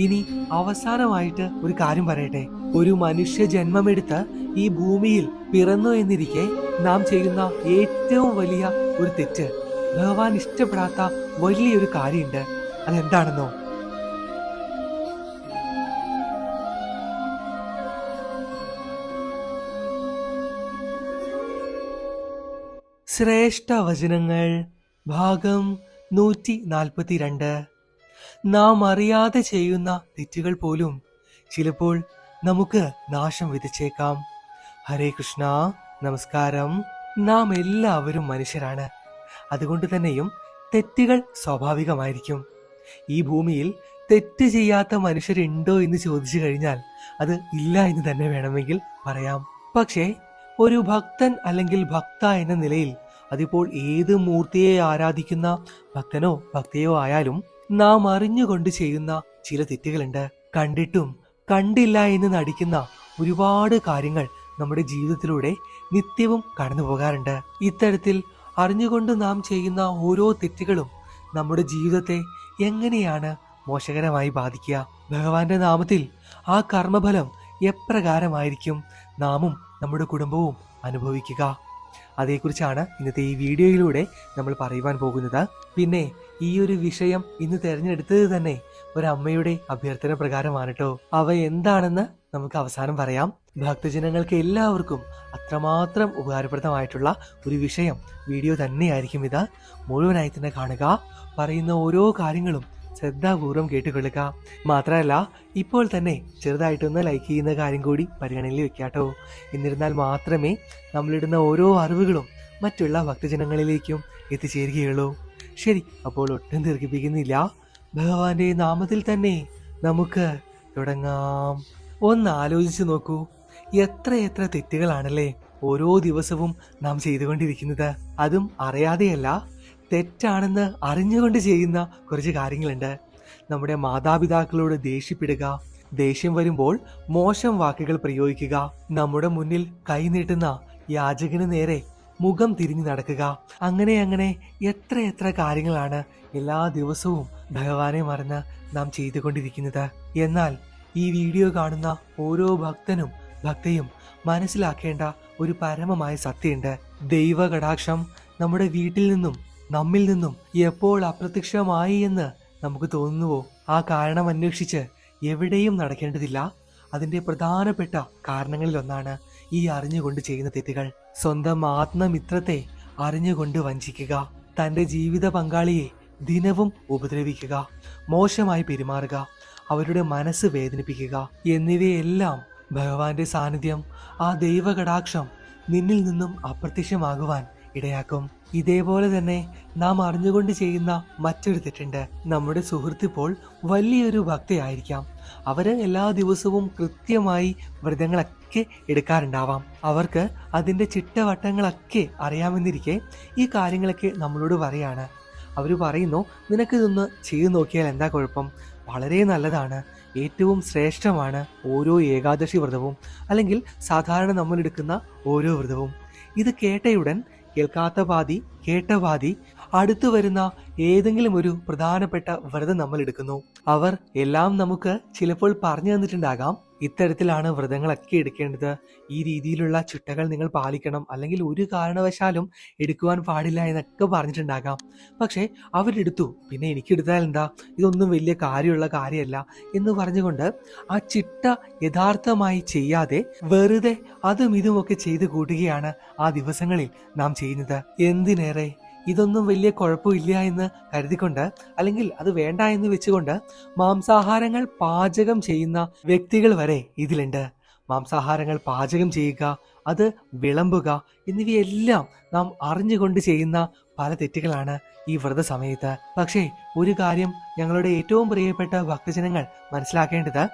ഇനി അവസാനമായിട്ട് ഒരു കാര്യം പറയട്ടെ. ഒരു മനുഷ്യ ജന്മമെടുത്ത് ഈ ഭൂമിയിൽ പിറന്നു എന്നിരിക്കെ നാം ചെയ്യുന്ന ഏറ്റവും വലിയ ഒരു തെറ്റ് ഭഗവാൻ ഇഷ്ടപ്പെടാത്ത വലിയൊരു കാര്യമുണ്ട്. അതെന്താണെന്നോ? ശ്രേഷ്ഠ വചനങ്ങൾ ഭാഗം നൂറ്റി നാൽപ്പത്തിരണ്ട് നാം അറിയാതെ ചെയ്യുന്ന തെറ്റുകൾ പോലും ചിലപ്പോൾ നമുക്ക് നാശം വിധിച്ചേക്കാം ഹരേ കൃഷ്ണ നമസ്കാരം. നാം എല്ലാവരും മനുഷ്യരാണ്. അതുകൊണ്ട് തന്നെയും തെറ്റുകൾ സ്വാഭാവികമായിരിക്കും. ഈ ഭൂമിയിൽ തെറ്റ് ചെയ്യാത്ത മനുഷ്യരുണ്ടോ എന്ന് ചോദിച്ചു കഴിഞ്ഞാൽ അത് ഇല്ല എന്ന് തന്നെ വേണമെങ്കിൽ പറയാം. പക്ഷേ ഒരു ഭക്തൻ അല്ലെങ്കിൽ ഭക്ത എന്ന നിലയിൽ അതിപ്പോൾ ഏത് മൂർത്തിയെ ആരാധിക്കുന്ന ഭക്തനോ ഭക്തയോ ആയാലും നാം അറിഞ്ഞുകൊണ്ട് ചെയ്യുന്ന ചില തെറ്റുകളുണ്ട്. കണ്ടിട്ടും കണ്ടില്ല എന്ന് നടിക്കുന്ന ഒരുപാട് കാര്യങ്ങൾ നമ്മുടെ ജീവിതത്തിലൂടെ നിത്യവും കടന്നു പോകാറുണ്ട്. ഇത്തരത്തിൽ അറിഞ്ഞുകൊണ്ട് നാം ചെയ്യുന്ന ഓരോ തെറ്റുകളും നമ്മുടെ ജീവിതത്തെ എങ്ങനെയാണ് മോശകരമായി ബാധിക്കുക? ഭഗവാന്റെ നാമത്തിൽ ആ കർമ്മഫലം എപ്രകാരമായിരിക്കും നാമും നമ്മുടെ കുടുംബവും അനുഭവിക്കുക? അതേക്കുറിച്ചാണ് ഇന്നത്തെ ഈ വീഡിയോയിലൂടെ നമ്മൾ പറയുവാൻ പോകുന്നത്. പിന്നെ ഈ ഒരു വിഷയം ഇന്ന് തിരഞ്ഞെടുത്തത് തന്നെ ഒരമ്മയുടെ അഭ്യർത്ഥന പ്രകാരമാണ് കേട്ടോ അവ എന്താണെന്ന് നമുക്ക് അവസാനം പറയാം. ഭക്തജനങ്ങൾക്ക് എല്ലാവർക്കും അത്രമാത്രം ഉപകാരപ്രദമായിട്ടുള്ള ഒരു വിഷയം വീഡിയോ തന്നെയായിരിക്കും ഇത്. മുഴുവനായി തന്നെ കാണുക. പറയുന്ന ഓരോ കാര്യങ്ങളും ശ്രദ്ധാപൂർവം കേട്ടുകൊള്ളുക. മാത്രമല്ല ഇപ്പോൾ തന്നെ ചെറുതായിട്ടൊന്ന് ലൈക്ക് ചെയ്യുന്ന കാര്യം കൂടി പരിഗണനയിൽ വെക്കാട്ടോ എന്നിരുന്നാൽ മാത്രമേ നമ്മളിടുന്ന ഓരോ അറിവുകളും മറ്റുള്ള ഭക്തജനങ്ങളിലേക്കും എത്തിച്ചേരുകയുള്ളൂ. ശരി അപ്പോൾ ഒട്ടും ദീർഘിപ്പിക്കുന്നില്ല. ഭഗവാന്റെ നാമത്തിൽ തന്നെ നമുക്ക് തുടങ്ങാം. ഒന്ന് ആലോചിച്ച് നോക്കൂ എത്ര എത്ര തെറ്റുകളാണല്ലേ ഓരോ ദിവസവും നാം ചെയ്തുകൊണ്ടിരിക്കുന്നത്. അതും അറിയാതെയല്ല തെറ്റാണെന്ന് അറിഞ്ഞുകൊണ്ട് ചെയ്യുന്ന കുറച്ച് കാര്യങ്ങളുണ്ട്. നമ്മുടെ മാതാപിതാക്കളോട് ദേഷ്യപ്പെടുക ദേഷ്യം വരുമ്പോൾ മോശം വാക്കുകൾ പ്രയോഗിക്കുക നമ്മുടെ മുന്നിൽ കൈനീട്ടുന്ന യാചകന് നേരെ മുഖം തിരിഞ്ഞു നടക്കുക. അങ്ങനെ അങ്ങനെ എത്ര എത്ര കാര്യങ്ങളാണ് എല്ലാ ദിവസവും ഭഗവാനെ മറന്ന് നാം ചെയ്തുകൊണ്ടിരിക്കുന്നത്. എന്നാൽ ഈ വീഡിയോ കാണുന്ന ഓരോ ഭക്തനും ഭക്തയും മനസ്സിലാക്കേണ്ട ഒരു പരമമായ സത്യമുണ്ട്. ദൈവ കടാക്ഷം നമ്മുടെ വീട്ടിൽ നിന്നും നമ്മിൽ നിന്നും എപ്പോൾ അപ്രത്യക്ഷമായി എന്ന് നമുക്ക് തോന്നുന്നുവോ? ആ കാരണം അന്വേഷിച്ച് എവിടെയും നടക്കേണ്ടതില്ല. അതിന്റെ പ്രധാനപ്പെട്ട കാരണങ്ങളിലൊന്നാണ് ഈ അറിഞ്ഞുകൊണ്ട് ചെയ്യുന്ന തെറ്റുകൾ. സ്വന്തം ആത്മമിത്രത്തെ അറിഞ്ഞുകൊണ്ട് വഞ്ചിക്കുക. തന്റെ ജീവിത പങ്കാളിയെ ദിനവും ഉപദ്രവിക്കുക. മോശമായി പെരുമാറുക. അവരുടെ മനസ്സ് വേദനിപ്പിക്കുക. എന്നിവയെല്ലാം ഭഗവാന്റെ സാന്നിധ്യം ആ ദൈവകടാക്ഷം നിന്നിൽ നിന്നും അപ്രത്യക്ഷമാകുവാൻ ഇടയാക്കും. ഇതേപോലെ തന്നെ നാം അറിഞ്ഞുകൊണ്ട് ചെയ്യുന്ന മറ്റൊരു തെറ്റുണ്ട് നമ്മുടെ സുഹൃത്ത് ഇപ്പോൾ വലിയൊരു ഭക്തയായിരിക്കാം. അവർ എല്ലാ ദിവസവും കൃത്യമായി വ്രതങ്ങളൊക്കെ എടുക്കാറുണ്ടാവാം. അവർക്ക് അതിന്റെ ചിട്ടവട്ടങ്ങളൊക്കെ അറിയാമെന്നിരിക്കെ ഈ കാര്യങ്ങളൊക്കെ നമ്മളോട് പറയാണ്. അവർ പറയുന്നു നിനക്കിതൊന്ന് ചെയ്തു നോക്കിയാൽ എന്താ കുഴപ്പം? വളരെ നല്ലതാണ്. ഏറ്റവും ശ്രേഷ്ഠമാണ് ഓരോ ഏകാദശി വ്രതവും അല്ലെങ്കിൽ സാധാരണ നമ്മൾ എടുക്കുന്ന ഓരോ വ്രതവും. ഇത് കേട്ടയുടൻ കേൾക്കാത്ത പാതി കേട്ട അടുത്തു വരുന്ന ഏതെങ്കിലും ഒരു പ്രധാനപ്പെട്ട വ്രതം നമ്മൾ എടുക്കുന്നു. അവർ എല്ലാം നമുക്ക് ചിലപ്പോൾ പറഞ്ഞു തന്നിട്ടുണ്ടാകാം. ഇത്തരത്തിലാണ് വ്രതങ്ങളൊക്കെ എടുക്കേണ്ടത്. ഈ രീതിയിലുള്ള ചിട്ടകൾ നിങ്ങൾ പാലിക്കണം. അല്ലെങ്കിൽ ഒരു കാരണവശാലും എടുക്കുവാൻ പാടില്ല എന്നൊക്കെ പറഞ്ഞിട്ടുണ്ടാകാം. പക്ഷേ അവരെടുത്തു പിന്നെ എനിക്കെടുത്താൽ എന്താ? ഇതൊന്നും വലിയ കാര്യമുള്ള കാര്യമല്ല എന്ന് പറഞ്ഞുകൊണ്ട് ആ ചിട്ട യഥാർത്ഥമായി ചെയ്യാതെ വെറുതെ അതും ഇതുമൊക്കെ ചെയ്തു കൂട്ടുകയാണ് ആ ദിവസങ്ങളിൽ നാം ചെയ്യുന്നത്. എന്തിനേറെ? ഇതൊന്നും വലിയ കുഴപ്പമില്ല എന്ന് കരുതിക്കൊണ്ട് അല്ലെങ്കിൽ അത് വേണ്ട എന്ന് വെച്ചുകൊണ്ട് മാംസാഹാരങ്ങൾ പാചകം ചെയ്യുന്ന വ്യക്തികൾ വരെ ഇതിലുണ്ട്. മാംസാഹാരങ്ങൾ പാചകം ചെയ്യുക അത് വിളമ്പുക എന്നിവയെല്ലാം നാം അറിഞ്ഞുകൊണ്ട് ചെയ്യുന്ന പല തെറ്റുകളാണ് ഈ വ്രത സമയത്ത് പക്ഷേ ഒരു കാര്യം ഞങ്ങളുടെ ഏറ്റവും പ്രിയപ്പെട്ട ഭക്തജനങ്ങൾ മനസ്സിലാക്കേണ്ടത്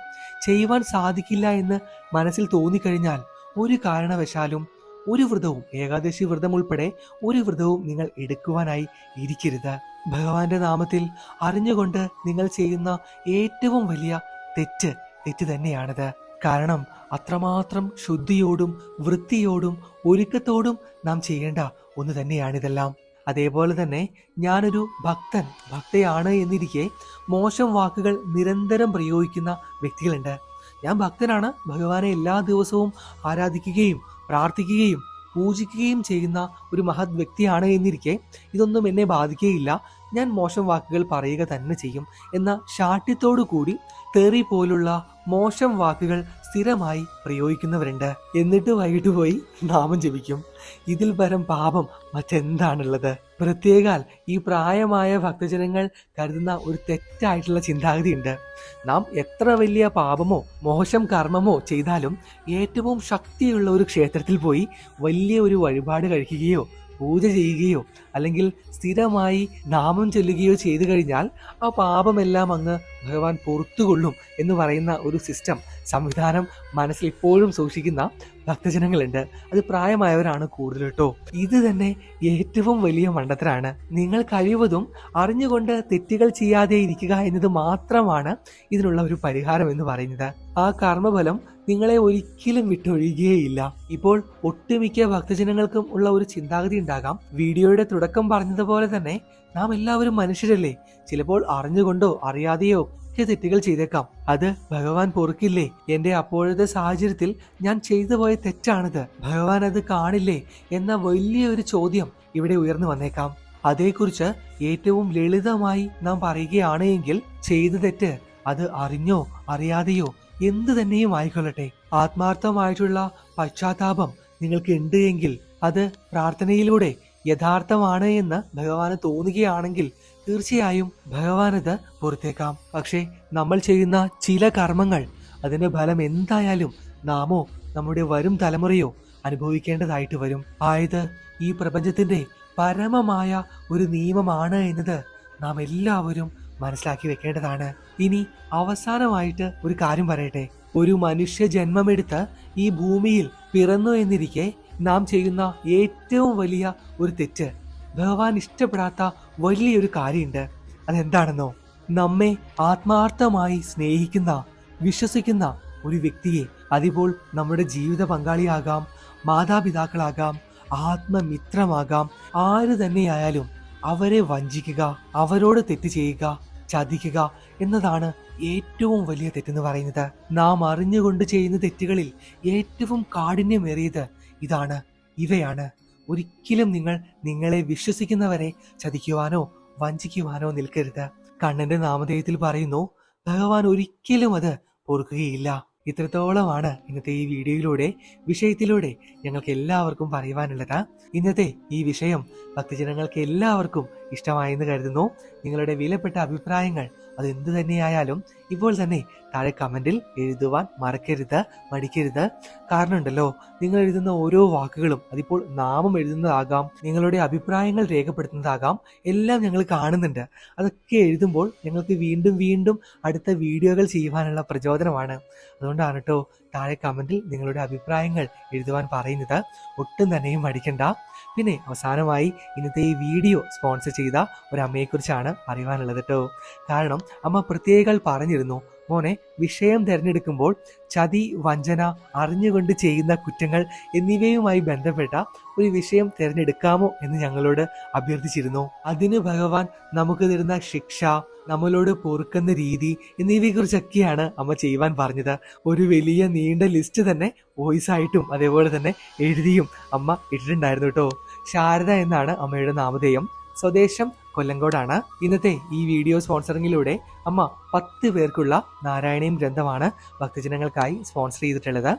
ചെയ്യുവാൻ സാധിക്കില്ല എന്ന് മനസ്സിൽ തോന്നിക്കഴിഞ്ഞാൽ ഒരു കാരണവശാലും ഒരു വ്രതവും ഏകാദശി വ്രതം ഉൾപ്പെടെ ഒരു വ്രതവും നിങ്ങൾ എടുക്കുവാനായി ഇരിക്കരുത്. ഭഗവാന്റെ നാമത്തിൽ അറിഞ്ഞുകൊണ്ട് നിങ്ങൾ ചെയ്യുന്ന ഏറ്റവും വലിയ തെറ്റ് തെറ്റ് തന്നെയാണിത്. കാരണം അത്രമാത്രം ശുദ്ധിയോടും വൃത്തിയോടും ഒരുക്കത്തോടും നാം ചെയ്യേണ്ട ഒന്ന് തന്നെയാണിതെല്ലാം. അതേപോലെ തന്നെ ഞാനൊരു ഭക്തൻ ഭക്തയാണ് എന്നിരിക്കെ മോശം വാക്കുകൾ നിരന്തരം പ്രയോഗിക്കുന്ന വ്യക്തികളുണ്ട്. ഞാൻ ഭക്തനാണ്. ഭഗവാനെ എല്ലാ ദിവസവും ആരാധിക്കുകയും പ്രാർത്ഥിക്കുകയും പൂജിക്കുകയും ചെയ്യുന്ന ഒരു മഹത് വ്യക്തിയാണ് എന്നിരിക്കെ. ഇതൊന്നും എന്നെ ബാധിക്കുകയില്ല. ഞാൻ മോശം വാക്കുകൾ പറയുക തന്നെ ചെയ്യും. എന്ന ശാഠ്യത്തോടു കൂടി തെറി പോലുള്ള മോശം വാക്കുകൾ സ്ഥിരമായി പ്രയോഗിക്കുന്നവരുണ്ട്. എന്നിട്ട് വൈകിട്ട് പോയി നാമം ജപിക്കും. ഇതിൽ പരം പാപം മറ്റെന്താണുള്ളത്? പ്രത്യേകാൽ ഈ പ്രായമായ ഭക്തജനങ്ങൾ കരുതുന്ന ഒരു തെറ്റായിട്ടുള്ള ചിന്താഗതിയുണ്ട്. നാം എത്ര വലിയ പാപമോ മോശം കർമ്മമോ ചെയ്താലും ഏറ്റവും ശക്തിയുള്ള ഒരു ക്ഷേത്രത്തിൽ പോയി വലിയ ഒരു വഴിപാട് കഴിക്കുകയോ പൂജ ചെയ്യുകയോ അല്ലെങ്കിൽ സ്ഥിരമായി നാമം ചൊല്ലുകയോ ചെയ്തു കഴിഞ്ഞാൽ ആ പാപമെല്ലാം അങ്ങ് ഭഗവാൻ പുറത്തുകൊള്ളും എന്ന് പറയുന്ന ഒരു സിസ്റ്റം സംവിധാനം മനസ്സിൽ ഇപ്പോഴും സൂക്ഷിക്കുന്ന ഭക്തജനങ്ങളുണ്ട്. അത് പ്രായമായവരാണ് കൂടുതൽ കേട്ടോ ഇത് തന്നെ ഏറ്റവും വലിയ മണ്ടത്തരാണ്. നിങ്ങൾ കഴിവതും അറിഞ്ഞുകൊണ്ട് തെറ്റുകൾ ചെയ്യാതെ ഇരിക്കുക എന്നത് മാത്രമാണ് ഇതിനുള്ള ഒരു പരിഹാരം എന്ന് പറയുന്നത്. ആ കർമ്മഫലം നിങ്ങളെ ഒരിക്കലും വിട്ടൊഴിയുകയില്ല. ഇപ്പോൾ ഒട്ടുമിക്ക ഭക്തജനങ്ങൾക്കും ഉള്ള ഒരു ചിന്താഗതി ഉണ്ടാകാം. വീഡിയോയുടെ തുടക്കം പറഞ്ഞതുപോലെ തന്നെ നാം എല്ലാവരും മനുഷ്യരല്ലേ? ചിലപ്പോൾ അറിഞ്ഞുകൊണ്ടോ അറിയാതെയോ ഒക്കെ തെറ്റുകൾ ചെയ്തേക്കാം. അത് ഭഗവാൻ പൊറുക്കില്ലേ? എന്റെ അപ്പോഴത്തെ സാഹചര്യത്തിൽ ഞാൻ ചെയ്തു പോയ തെറ്റാണിത്. ഭഗവാൻ അത് കാണില്ലേ എന്ന വലിയൊരു ചോദ്യം ഇവിടെ ഉയർന്നു വന്നേക്കാം. അതേക്കുറിച്ച് ഏറ്റവും ലളിതമായി നാം പറയുകയാണ് എങ്കിൽ ചെയ്ത തെറ്റ് അത് അറിഞ്ഞോ അറിയാതെയോ എന്തു തന്നെയും ആയിക്കൊള്ളട്ടെ. ആത്മാർത്ഥമായിട്ടുള്ള പശ്ചാത്താപം നിങ്ങൾക്ക് ഉണ്ട് എങ്കിൽ അത് പ്രാർത്ഥനയിലൂടെ യഥാർത്ഥമാണ് എന്ന് ഭഗവാന് തോന്നുകയാണെങ്കിൽ തീർച്ചയായും ഭഗവാനത് പുറത്തേക്കാം. പക്ഷേ നമ്മൾ ചെയ്യുന്ന ചില കർമ്മങ്ങൾ അതിന്റെ ഫലം എന്തായാലും നാമോ നമ്മുടെ വരും തലമുറയോ അനുഭവിക്കേണ്ടതായിട്ട് വരും. ആയത് ഈ പ്രപഞ്ചത്തിന്റെ പരമമായ ഒരു നിയമമാണ് എന്നത് നാം എല്ലാവരും മനസ്സിലാക്കി വെക്കേണ്ടതാണ്. ഇനി അവസാനമായിട്ട് ഒരു കാര്യം പറയട്ടെ. ഒരു മനുഷ്യ ജന്മമെടുത്ത് ഈ ഭൂമിയിൽ പിറന്നു എന്നിരിക്കെ നാം ചെയ്യുന്ന ഏറ്റവും വലിയ ഒരു തെറ്റ്. ഭഗവാൻ ഇഷ്ടപ്പെടാത്ത വലിയൊരു കാര്യമുണ്ട്. അതെന്താണെന്നോ? നമ്മെ ആത്മാർത്ഥമായി സ്നേഹിക്കുന്ന വിശ്വസിക്കുന്ന ഒരു വ്യക്തിയെ അതിപ്പോൾ നമ്മുടെ ജീവിത പങ്കാളിയാകാം മാതാപിതാക്കളാകാം ആത്മമിത്രമാകാം ആര് തന്നെയായാലും അവരെ വഞ്ചിക്കുക അവരോട് തെറ്റ് ചെയ്യുക ചതിക്കുക എന്നതാണ് ഏറ്റവും വലിയ തെറ്റെന്ന് പറയുന്നത്. നാം അറിഞ്ഞുകൊണ്ട് ചെയ്യുന്ന തെറ്റുകളിൽ ഏറ്റവും കാഠിന്യമേറിയത് ഇതാണ്. ഇവയാണ്. ഒരിക്കലും നിങ്ങൾ നിങ്ങളെ വിശ്വസിക്കുന്നവരെ ചതിക്കുവാനോ വഞ്ചിക്കുവാനോ നിൽക്കരുത്. കണ്ണന്റെ നാമധേയത്തിൽ പറയുന്നു ഭഗവാൻ ഒരിക്കലും അത് പൊറുക്കുകയില്ല. ഇത്രത്തോളമാണ് ഇന്നത്തെ ഈ വീഡിയോയിലൂടെ വിഷയത്തിലൂടെ ഞങ്ങൾക്ക് എല്ലാവർക്കും പറയുവാനുള്ളത്. ഇന്നത്തെ ഈ വിഷയം ഭക്തജനങ്ങൾക്ക് എല്ലാവർക്കും ഇഷ്ടമായെന്ന് കരുതുന്നു. നിങ്ങളുടെ വിലപ്പെട്ട അഭിപ്രായങ്ങൾ അത് എന്തു തന്നെയായാലും ഇപ്പോൾ തന്നെ താഴെ കമന്റിൽ എഴുതുവാൻ മറക്കരുത് മടിക്കരുത്. കാരണം ഉണ്ടല്ലോ നിങ്ങൾ എഴുതുന്ന ഓരോ വാക്കുകളും അതിപ്പോൾ നാമം എഴുതുന്നതാകാം നിങ്ങളുടെ അഭിപ്രായങ്ങൾ രേഖപ്പെടുത്തുന്നതാകാം എല്ലാം ഞങ്ങൾ കാണുന്നുണ്ട്. അതൊക്കെ എഴുതുമ്പോൾ ഞങ്ങൾക്ക് വീണ്ടും വീണ്ടും അടുത്ത വീഡിയോകൾ ചെയ്യുവാനുള്ള പ്രചോദനമാണ്. അതുകൊണ്ടാണ് കേട്ടോ താഴെ കമന്റിൽ നിങ്ങളുടെ അഭിപ്രായങ്ങൾ എഴുതുവാൻ പറയുന്നത്. ഒട്ടും തന്നെയും മടിക്കണ്ട. പിന്നെ അവസാനമായി ഇന്നത്തെ ഈ വീഡിയോ സ്പോൺസർ ചെയ്ത ഒരു അമ്മയെക്കുറിച്ചാണ് പറയുവാനുള്ളത് കേട്ടോ. കാരണം അമ്മ പ്രത്യേകം പറഞ്ഞിരുന്നു മോനെ വിഷയം തിരഞ്ഞെടുക്കുമ്പോൾ ചതി വഞ്ചന അറിഞ്ഞുകൊണ്ട് ചെയ്യുന്ന കുറ്റങ്ങൾ എന്നിവയുമായി ബന്ധപ്പെട്ട ഒരു വിഷയം തിരഞ്ഞെടുക്കാമോ എന്ന് ഞങ്ങളോട് അഭ്യർത്ഥിച്ചിരുന്നു. അതിന് ഭഗവാൻ നമുക്ക് തരുന്ന ശിക്ഷ നമ്മളോട് പൊറുക്കുന്ന രീതി എന്നിവയെക്കുറിച്ചൊക്കെയാണ് അമ്മ ചെയ്യുവാൻ പറഞ്ഞത്. ഒരു വലിയ നീണ്ട ലിസ്റ്റ് തന്നെ വോയിസ് ആയിട്ടും അതേപോലെ തന്നെ എഴുതിയും അമ്മ ഇട്ടിട്ടുണ്ടായിരുന്നു കേട്ടോ. ശാരദ എന്നാണ് അമ്മയുടെ നാമധേയം. സ്വദേശം കൊല്ലങ്കോടാണ്. ഇന്നത്തെ ഈ വീഡിയോ സ്പോൺസറിങ്ങിലൂടെ അമ്മ പത്ത് പേർക്കുള്ള നാരായണീയം ഗ്രന്ഥമാണ് ഭക്തജനങ്ങൾക്കായി സ്പോൺസർ ചെയ്തിട്ടുള്ളത്.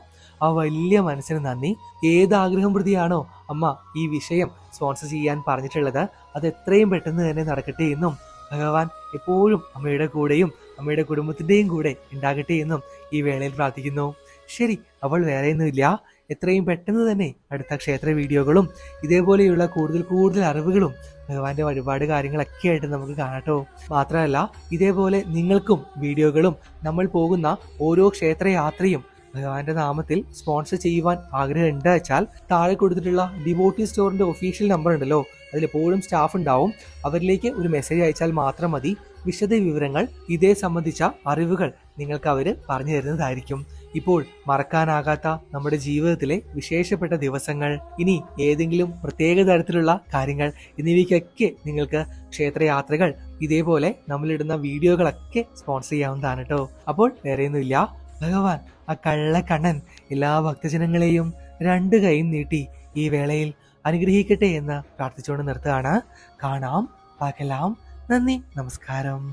ആ വലിയ മനസ്സിന് നന്ദി. ഏത് ആഗ്രഹം പ്രതിയാണോ അമ്മ ഈ വിഷയം സ്പോൺസർ ചെയ്യാൻ പറഞ്ഞിട്ടുള്ളത്? അത് എത്രയും പെട്ടെന്ന് തന്നെ നടക്കട്ടെ എന്നും ഭഗവാൻ എപ്പോഴും അമ്മയുടെ കൂടെയും അമ്മയുടെ കുടുംബത്തിന്റെയും കൂടെ ഉണ്ടാകട്ടെ എന്നും ഈ വേളയിൽ പ്രാർത്ഥിക്കുന്നു. ശരി അവൾ വേറെയൊന്നുമില്ല എത്രയും പെട്ടെന്ന് തന്നെ അടുത്ത ക്ഷേത്ര വീഡിയോകളും ഇതേപോലെയുള്ള കൂടുതൽ കൂടുതൽ അറിവുകളും ഭഗവാന്റെ വഴിപാട് കാര്യങ്ങളൊക്കെ ആയിട്ട് നമുക്ക് കാണട്ടോ മാത്രമല്ല ഇതേപോലെ നിങ്ങൾക്കും വീഡിയോകളും നമ്മൾ പോകുന്ന ഓരോ ക്ഷേത്രയാത്രയും ഭഗവാന്റെ നാമത്തിൽ സ്പോൺസർ ചെയ്യുവാൻ ആഗ്രഹം ഉണ്ട് വെച്ചാൽ താഴെ കൊടുത്തിട്ടുള്ള ഡിവോട്ടി സ്റ്റോറിന്റെ ഒഫീഷ്യൽ നമ്പർ ഉണ്ടല്ലോ. അതിലെപ്പോഴും സ്റ്റാഫ് ഉണ്ടാവും. അവരിലേക്ക് ഒരു മെസ്സേജ് അയച്ചാൽ മാത്രം മതി. വിശദ വിവരങ്ങൾ ഇതേ സംബന്ധിച്ച അറിവുകൾ നിങ്ങൾക്ക് അവർ പറഞ്ഞു തരുന്നതായിരിക്കും. ഇപ്പോൾ മറക്കാനാകാത്ത നമ്മുടെ ജീവിതത്തിലെ വിശേഷപ്പെട്ട ദിവസങ്ങൾ ഇനി ഏതെങ്കിലും പ്രത്യേക തരത്തിലുള്ള കാര്യങ്ങൾ എന്നിവയ്ക്കൊക്കെ നിങ്ങൾക്ക് ക്ഷേത്രയാത്രകൾ ഇതേപോലെ നമ്മളിടുന്ന വീഡിയോകളൊക്കെ സ്പോൺസർ ചെയ്യാവുന്നതാണ് കേട്ടോ അപ്പോൾ വേറെയൊന്നുമില്ല. ഭഗവാൻ ആ കള്ളക്കണ്ണൻ എല്ലാ ഭക്തജനങ്ങളെയും രണ്ട് കൈയും നീട്ടി ഈ വേളയിൽ അനുഗ്രഹിക്കട്ടെ എന്ന് പ്രാർത്ഥിച്ചുകൊണ്ട് നിർത്തുകയാണ്. കാണാം പകലാം. നന്ദി നമസ്കാരം.